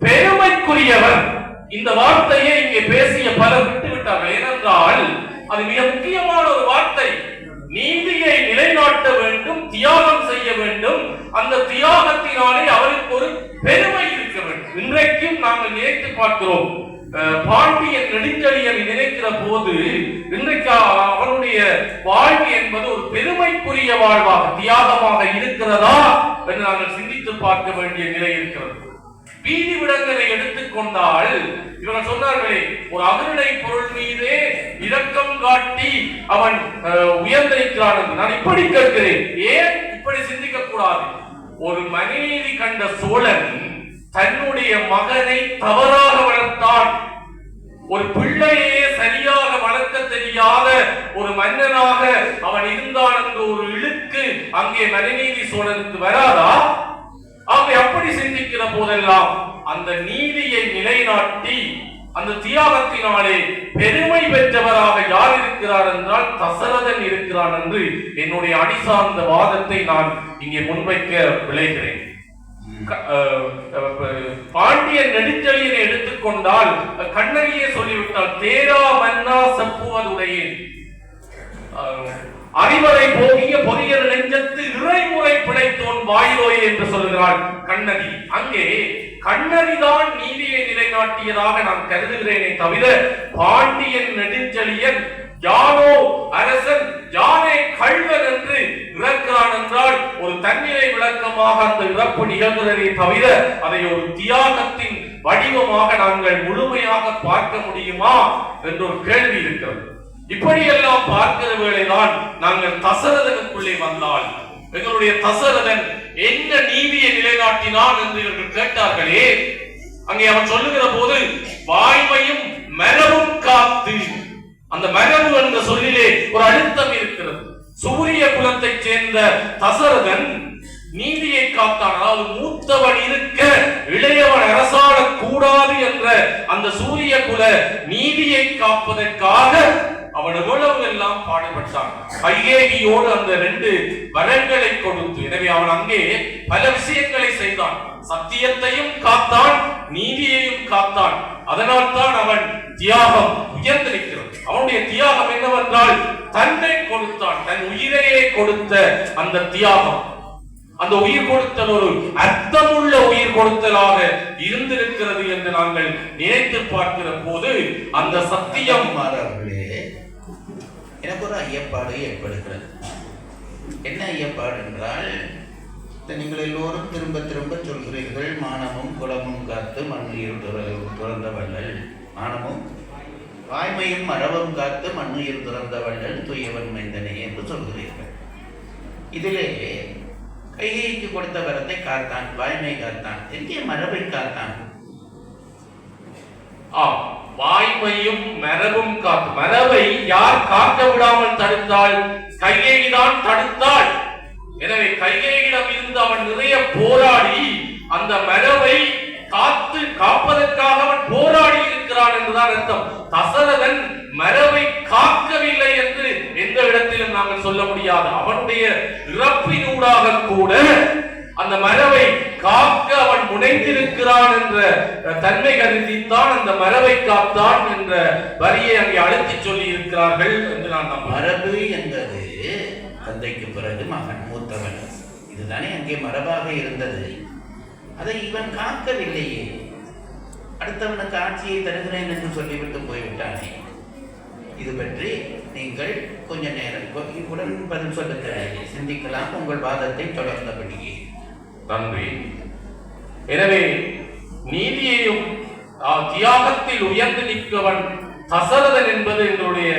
பெருமைக்குரியவர் இந்த வார்த்தையை இங்கே பேசிய பலர் விட்டுவிட்டார்கள். ஏனென்றால் அது மிக முக்கியமான ஒரு வார்த்தை. நீதியை நிலைநாட்ட வேண்டும் தியாகம் செய்ய வேண்டும். அந்த தியாகத்தினாலே அவருக்கு ஒரு பெருமை இருக்க வேண்டும். இன்றைக்கும் நாங்கள் நினைத்து பார்க்கிறோம். அஹ், பாண்டியன் நெடுஞ்செழியன் நினைக்கிற போது இன்றைக்கு அவனுடைய வாழ்வு என்பது ஒரு பெருமைக்குரிய வாழ்வாக தியாகமாக இருக்கிறதா என்று நாங்கள் சிந்தித்து பார்க்க வேண்டிய நிலை இருக்கிறது. வீதி விடங்களை எடுத்துக்கொண்டால் இவங்க சொன்னார்களே ஒரு அகருணை பொருள் மீதே இரக்கம் காட்டி அவன் அஹ், உயர்ந்திருக்கிறான் என்று நான் இப்படி கேட்கிறேன். ஏன் இப்படி சிந்திக்க கூடாது? ஒரு மனைவி கண்ட சோழன் தன்னுடைய மகனை தவறாக வளர்த்தான். ஒரு பிள்ளையே சரியாக வளர்க்க தெரியாத ஒரு மன்னனாக அவன் இருந்தான் என்ற ஒரு இழுக்கு அங்கே மனுநீதி சோழனுக்கு வராதா? அவங்க அப்படி சிந்திக்கிற போதெல்லாம் அந்த நீதியை நிலைநாட்டி அந்த தியாகத்தினாலே பெருமை பெற்றவராக யார் இருக்கிறார் என்றால் தசரதன் இருக்கிறான் என்று என்னுடைய அடிசார்ந்த வாதத்தை நான் இங்கே முன்வைக்க விளைகிறேன் பாண்டிய அஹ் நெடுஞ்செழியனை எடுத்துக்கொண்டால் கண்ணகியே சொல்லிவிட்டால் தேரா மன்னா செப்புவதுடைய அறிவரை போகிய பொறியர் பிழைத்தோன் வாயிலோயில் என்று சொல்கிறாள் கண்ணகி. அங்கே கண்ணதிதான் நீதியை நிலைநாட்டியதாக நான் கருதுகிறேனே தவிர பாண்டியன் நெடுஞ்செழியன் யானோ அரசன் யானே கள்வன் என்று இறக்கிறான் என்றால் ஒரு தன்னிலை விளக்கமாக அந்த இறப்பு நிகழ்கிறதே தவிர அதை ஒரு தியாகத்தின் வடிவமாக நாங்கள் முழுமையாக பார்க்க முடியுமா என்ற ஒரு கேள்வி இருக்கிறது. இப்படியெல்லாம் பார்க்கிற வேளைதான் நாங்கள் தசரதனுக்குள்ளே வந்தால் எங்களுடைய தசரதன் என்ன நீதியை நிலைநாட்டினான் என்று இவர்கள் கேட்டார்களே அங்கே அவன் சொல்லுகிற போது வாய்மையும் மரபும் காத்து. அந்த மரபு என்ற சொல்லிலே ஒரு அழுத்தம் இருக்கிறது. சூரிய குலத்தைச் சேர்ந்த தசரதன் நீதியை காத்தான்? அதாவது மூத்தவன் இருக்க இளையவன் அரசாடக் கூடாது என்ற அந்த சூரிய குல நீதியை காப்பதற்காக அவன் எவ்வளவு எல்லாம் பாடுபட்டான். கையேகியோடு அந்த ரெண்டு வரங்களை கொடுத்து எனவே அவன் அங்கே பல விஷயங்களை செய்தான். சத்தியத்தையும் காத்தான் நீதியையும் காத்தான். அதனால் தான் அவன் தியாகம் உயர்ந்திருக்கிறது. அவனுடைய தியாகம் என்னவென்றால் தன்னை கொடுத்தான் தன் உயிரையே கொடுத்த அந்த தியாகம். அந்த உயிர் கொடுத்தல் ஒரு அர்த்தமுள்ள உயிர் கொடுத்தலாக இருந்திருக்கிறது என்று நாங்கள் நினைத்து பார்க்கிற போது அந்த சத்தியம் குமார் எனக்கு ஒரு ஐயப்பாடு ஏற்படுகிறது. என்ன ஐயப்பாடு என்றால் நீங்கள் எல்லோரும் திரும்ப திரும்ப சொல்கிறீர்கள். மானமும் குலமும் காத்து மண்ணுயிர் துறந்த வள்ளல் மானமும் வாய்மையும் மரபும் காத்து மண்ணுயிர் துறந்த வள்ளல் துயவன் மைந்தனே என்று சொல்கிறீர்கள். இதிலே கைகைக்கு கொடுத்த வரத்தை காத்தான் வாய்மை காத்தான் எங்கே மரபை காத்தான்? ஆ வாய்மையும் மரபும் காத்து மரபை யார் காக்க விடாமல் தடுத்தால் கையேதான் தடுத்தாள். எனவே கையேயிடம் இருந்து அவன் நிறைய போராடி அந்த மரபை காத்து காப்பதற்காக அவன் போராடி இருக்கிறான் என்றுதான் அர்த்தம். தசரதன் மரபை காக்கவில்லை என்று எந்த இடத்திலும் நாங்கள் சொல்ல முடியாது. அவனுடைய இறப்பினூடாக கூட அந்த மரபை காக்க அவன் முனைந்திருக்கிறான் என்ற தன்மை கருதித்தான் அந்த மரபை காத்தான் என்ற வரியை அங்கே அழுத்தி சொல்லி இருக்கிறார்கள் என்று நான் மரபு என்பது தந்தைக்கு பிறகு மகன் மூத்தவன். இதுதானே அங்கே மரபாக இருந்தது. அதை இவன் காக்கவில்லையே. அடுத்தவனுக்கு ஆட்சியை தருகிறேன் என்று சொல்லிவிட்டு போய்விட்டானே. இது பற்றி நீங்கள் கொஞ்ச நேரம் உடன் பதில் சொல்ல சிந்திக்கலாம். உங்கள் வாதத்தை தொடர்ந்தபடியே. நன்றி. எனவே நீதியையும் தியாகத்தில் உயர்ந்து நிற்கவன் தசரதன் என்பது எங்களுடைய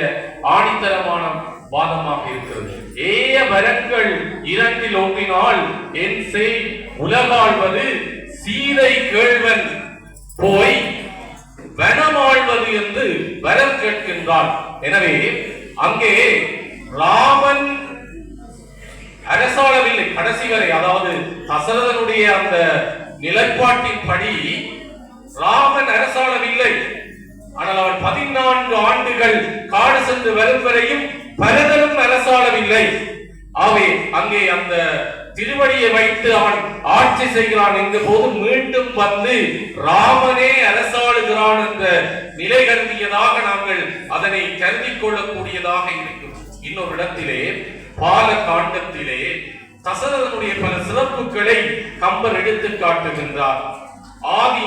ஆணித்தரமான வாதமாக இருக்கிறது. ஏய வரங்கள் இரண்டில் ஒன்றினால் என் செய் உலகாழ்வது சீதை கேள்வன் போய் வனமாழ்வது என்று வரம் கேட்கின்றான். எனவே அங்கே ராமன் அரசாளவில்லை கடைசி வரை. அதாவது தசரதனுடைய அந்த நிலைப்பாட்டின்படி ராமன் அரசாளவில்லை ஆனால் அவன் பதினான்கு ஆண்டுகள் காடு சென்று வரும் வரையும் பரதனும் அரசாளவில்லை ஆகவே அங்கே அந்த திருவடியை வைத்து அவன் ஆட்சி செய்கிறான் என்ற போது மீண்டும் வந்து ராமனே அரசாளுகிறான் என்ற நிலை கருதியதாக நாங்கள் அதனை கருதி கொள்ளக்கூடியதாக இருக்கும். இன்னொரு இடத்திலே பால காண்டத்திலே தசரதனுடைய பல சிறப்புகளை கம்பர் எடுத்து காட்டுகின்றார். ஆதி